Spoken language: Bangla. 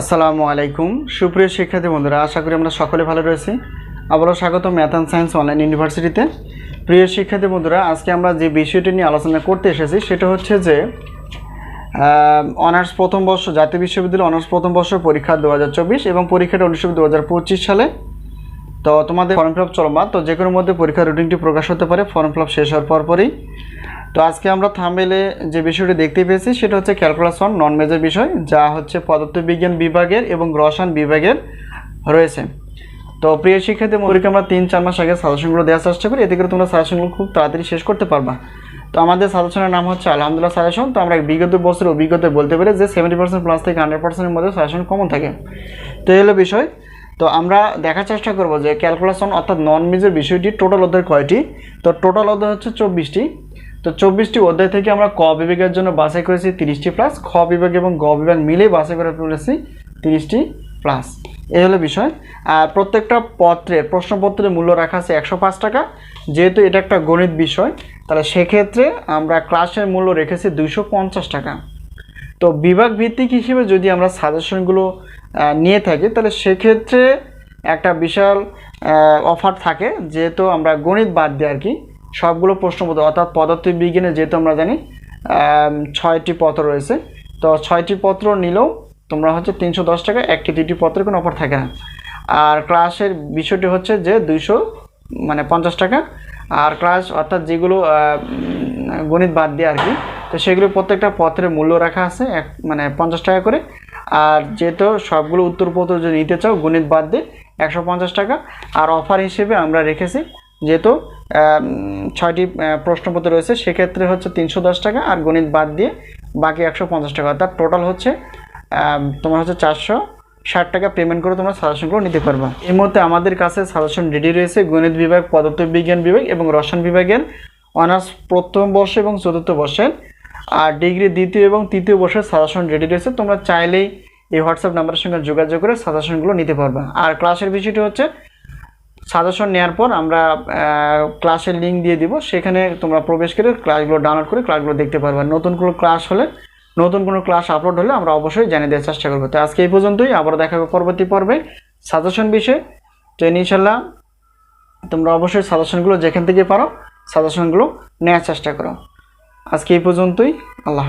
আসসালামু আলাইকুম। সুপ্রিয় শিক্ষার্থী বন্ধুরা, আশা করি আমরা সকলে ভালো রয়েছি। আবারও স্বাগত ম্যাথ অ্যান্ড সায়েন্স অনলাইন ইউনিভার্সিটিতে। প্রিয় শিক্ষার্থী বন্ধুরা, আজকে আমরা যে বিষয়টি নিয়ে আলোচনা করতে এসেছি, সেটা হচ্ছে যে অনার্স প্রথম বর্ষ, জাতীয় বিশ্ববিদ্যালয় অনার্স প্রথম বর্ষ পরীক্ষা দু হাজার চব্বিশ এবং পরীক্ষাটা অনুষ্ঠিত দু হাজার পঁচিশ সালে। তো তোমাদের ফর্ম ফিল আপ চলমান, তো যে কোনো মধ্যে পরীক্ষার রুটিনটি প্রকাশ হতে পারে, ফর্ম ফিল আপ শেষ হওয়ার পরপরই। তো আজকে আমরা থামবেলে যে বিষয়টি দেখতে পেয়েছি, সেটা হচ্ছে ক্যালকুলাসন নন মেজর বিষয়, যা হচ্ছে পদার্থবিজ্ঞান বিভাগের এবং রসায়ন বিভাগের রয়েছে। তো প্রিয় শিক্ষার্থী পরীক্ষা আমরা তিন, চার মাস আগে সাজেশনগুলো দেওয়ার চেষ্টা করি, এতে করে তোমরা সাজেশনগুলো খুব তাড়াতাড়ি শেষ করতে পারবা। তো আমাদের সাজেশনের নাম হচ্ছে আলহামদুলিল্লাহ সাজেশন তো আমরা বিগত বছরের অভিজ্ঞতা বলতে পারি যে সেভেন্টি পার্সেন্ট প্লাস থেকে হান্ড্রেড পার্সেন্টের মধ্যে সাজেশন কমন থাকে। তো এই হলো বিষয়। তো আমরা দেখার চেষ্টা করব যে ক্যালকুলেশন অর্থাৎ নন মেজর বিষয়টি টোটাল অধ্যায় কয়টি? তো টোটাল অধ্যায় হচ্ছে চব্বিশটি। তো চব্বিশটি অধ্যায় থেকে আমরা ক বিভাগের জন্য বাছাই করেছি তিরিশটি প্লাস খ বিভাগ এবং গ বিভাগ মিলে বাছাই করে ফেলেছি তিরিশটি প্লাস এই হলো বিষয়। আর প্রত্যেকটা পত্রের প্রশ্নপত্রের মূল্য রাখা আছে একশো পাঁচ টাকা। যেহেতু এটা একটা গণিত বিষয়, তাহলে সেক্ষেত্রে আমরা ক্লাসের মূল্য রেখেছি পঞ্চাশ টাকা। তো বিভাগ ভিত্তিক হিসেবে যদি আমরা সাজেশনগুলো নিয়ে থাকি, তাহলে সেক্ষেত্রে একটা বিশাল অফার থাকে। যেহেতু আমরা গণিত বাদ দিই আর কি সবগুলো প্রশ্নপত্র অর্থাৎ পদার্থবিজ্ঞানে যেহেতু আমরা জানি ছয়টি পত্র রয়েছে, তো ছয়টি পত্র নিলেও তোমরা হচ্ছে তিনশো দশ টাকা, একটি দুইটি পত্রের কোনো অফার থাকে না। আর ক্লাসের বিষয়টি হচ্ছে যে দুইশো মানে পঞ্চাশ টাকা। আর ক্লাস অর্থাৎ যেগুলো গণিত বাদ দিয়ে আর কি, তো সেগুলো প্রত্যেকটা পত্রের মূল্য রাখা আছে, এক মানে পঞ্চাশ টাকা করে। আর যেহেতু সবগুলো উত্তরপত্র যদি নিতে চাও, গণিত বাদ দিয়ে একশো পঞ্চাশ টাকা। আর অফার হিসেবে আমরা রেখেছি যেহেতু ছয়টি প্রশ্নপত্র রয়েছে, সেক্ষেত্রে হচ্ছে তিনশো দশ টাকা আর গণিত বাদ দিয়ে বাকি একশো পঞ্চাশ টাকা। অর্থাৎ টোটাল হচ্ছে তোমার হচ্ছে চারশো ষাট টাকা পেমেন্ট করে তোমরা সাজেশনগুলো নিতে পারবা। এই মুহূর্তে আমাদের কাছে সাজেশন রেডি রয়েছে, গণিত বিভাগ পদার্থবিজ্ঞান বিভাগ এবং রসায়ন বিভাগের অনার্স প্রথম বর্ষ এবং চতুর্থ বর্ষের, আর ডিগ্রি দ্বিতীয় এবং তৃতীয় বর্ষের সাজেশন রেডি রয়েছে। তোমরা চাইলেই এই হোয়াটসঅ্যাপ নাম্বারের সঙ্গে যোগাযোগ করে সাজেশনগুলো নিতে পারবা। আর ক্লাসের বিষয়টি হচ্ছে সাজেশন নেওয়ার পর আমরা ক্লাসের লিঙ্ক দিয়ে দিব। সেখানে তোমরা প্রবেশ করে ক্লাসগুলো ডাউনলোড করে ক্লাসগুলো দেখতে পারবে। নতুন কোনো ক্লাস হলে, নতুন কোনো ক্লাস আপলোড হলে আমরা অবশ্যই জানিয়ে দেওয়ার চেষ্টা করব। তো আজকে এই পর্যন্তই। আবারও দেখা হবে পরবর্তী পর্বে। সাজেশন বিষয়ে। তো ইনশাল্লাহ তোমরা অবশ্যই সাজেশনগুলো যেখান থেকে পারো সাজেশনগুলো নেওয়ার চেষ্টা করো। আজকে এই পর্যন্তই। আল্লাহ